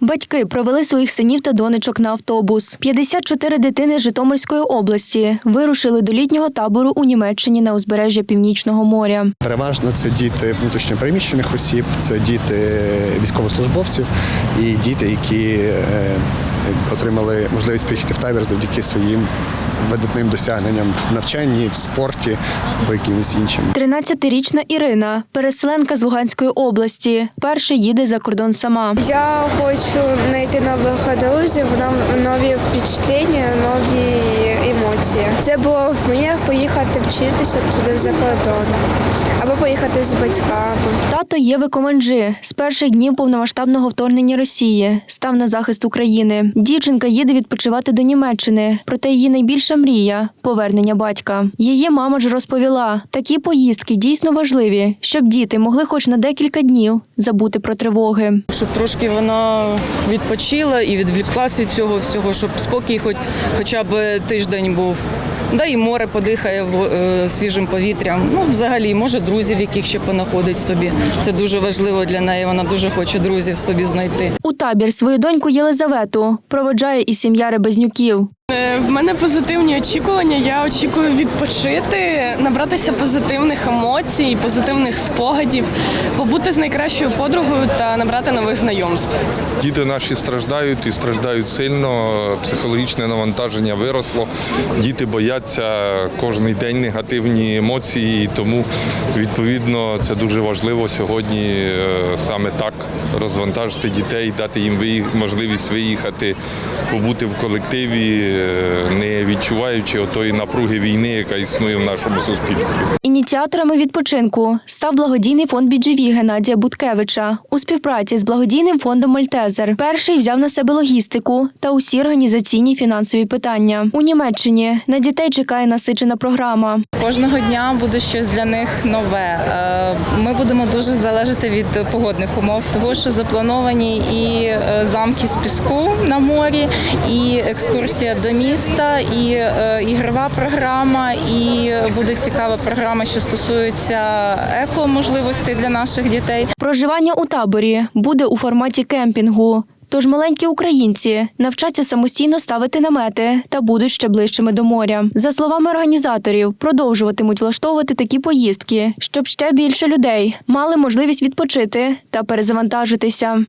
Батьки провели своїх синів та донечок на автобус. 54 дитини з Житомирської області вирушили до літнього табору у Німеччині на узбережжя Північного моря. Переважно це діти внутрішньопереміщених осіб, це діти військовослужбовців і діти, які е, отримали можливість приїхати в табір завдяки своїм видатним досягненням в навчанні, в спорті або якимось іншим. 13-річна Ірина, переселенка з Луганської області, перше їде за кордон сама. Я хочу знайти нових друзів, нов- нові впечатлення, нові емоції. Це було в мріях поїхати вчитися туди за кордон або поїхати з батьками. Тато Єви Команджи з перших днів повномасштабного вторгнення Росії став на захист України. Дівчинка їде відпочивати до Німеччини, проте її найбільша мрія повернення батька. Її мама ж розповіла, такі поїздки дійсно важливі, щоб діти могли хоч на декілька днів забути про тривоги. щоб трошки вона відпочила і відвліклася від цього всього, щоб спокій хоч, хоча б тиждень був. Да і море подихає е, свіжим повітрям. Ну, взагалі, може, друзів, яких ще понаходить собі. Це дуже важливо для неї. Вона дуже хоче друзів собі знайти. У табір свою доньку Єлизавету проводжає і сім'я Ребезнюків. В мене позитивні очікування. Я очікую відпочити, набратися позитивних емоцій, позитивних спогадів, побути з найкращою подругою та набрати нових знайомств. Діти наші страждають і страждають сильно. Психологічне навантаження виросло. Діти бояться кожен день негативні емоції, тому відповідно це дуже важливо сьогодні е, саме так розвантажити дітей, дати їм можливість виїхати, побути в колективі, е, не відчуваючи отої напруги війни, яка існує в нашому суспільстві. Ініціаторами відпочинку став благодійний фонд BGV Геннадія Буткевича у співпраці з благодійним фондом Мальтезер. Перший взяв на себе логістику та усі організаційні фінансові питання. У Німеччині на дітей чекає насичена програма. Кожного дня буде щось для них нове. Е, Ми будемо дуже залежати від погодних умов, того що заплановані і е, замки з піску на морі, і екскурсія до міста, і е, ігрова програма, і буде цікава програма, що стосується еко-можливостей для наших дітей. Проживання у таборі буде у форматі кемпінгу. Тож маленькі українці навчаться самостійно ставити намети та будуть ще ближчими до моря. За словами організаторів, продовжуватимуть влаштовувати такі поїздки, щоб ще більше людей мали можливість відпочити та перезавантажитися.